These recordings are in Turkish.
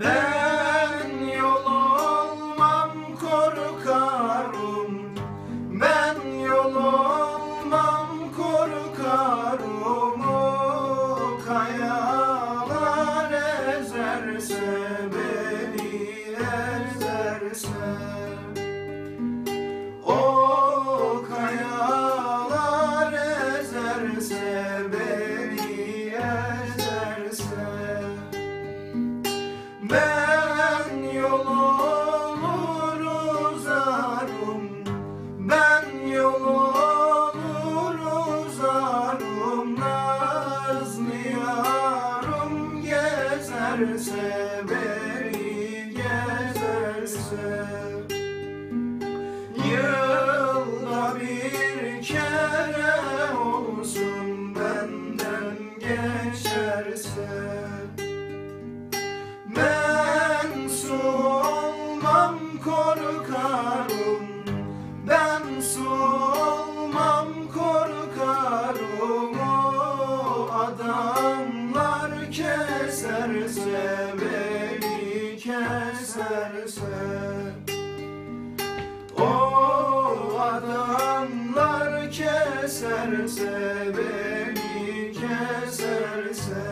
Ben yol olmam korkarım. Ben yol olmam korkarım. O kayalar ezerse beni ezerse. O kayalar ezerse beni geçerse beni gezerse Yılda bir kere olsun benden geçerse. Ben su olmam korkarım keserse beni keserse o adamlar keserse beni keserse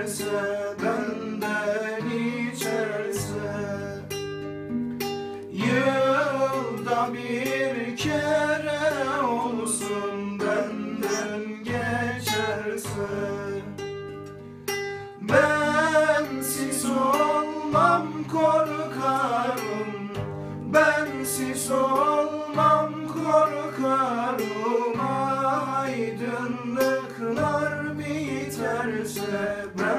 içerse Benden içerse Yılda bir kere olsun benden geçerse. Bensiz olmam korkarım Bensiz olmam korkarım. Aydınlıklar biterse Ben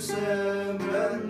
gülsem ben